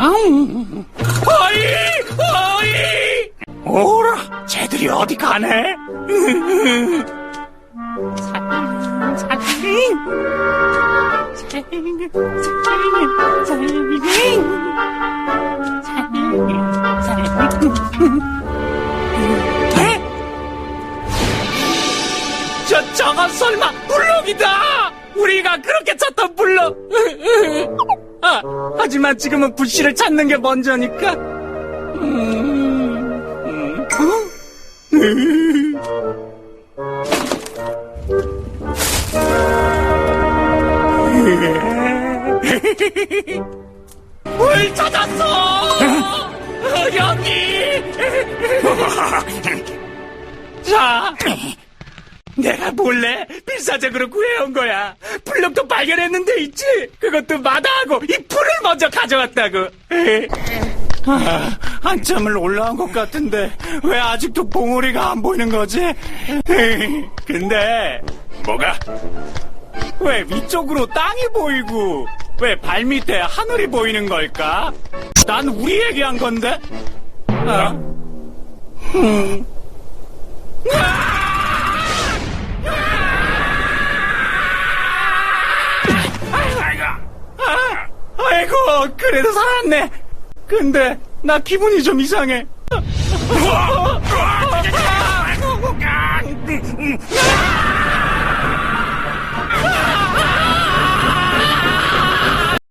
음. 어이! 어이! 오라, 쟤들이 어디 가네? 살인, 살인. 에? 저, 저건 설마 블록이다! 우리가! 아, 하지만 지금은 부시를 찾는 게 먼저니까. 음, 음, 어? 음. 뭘 찾았어! 어, 여기! 자, 내가 몰래 필사적으로 구해온 거야. 블록도 발견했는데 있지? 그것도 마다하고 이 풀을 먼저 가져왔다고. 아, 한참을 올라온 것 같은데 왜 아직도 봉우리가 안 보이는 거지? 근데 뭐가? 왜 위쪽으로 땅이 보이고 왜 발밑에 하늘이 보이는 걸까? 난 우리 얘기한 건데. 어? 음. 그래도 살았네. 근데 나 기분이 좀 이상해. 우와, 우와, 아이고, 아,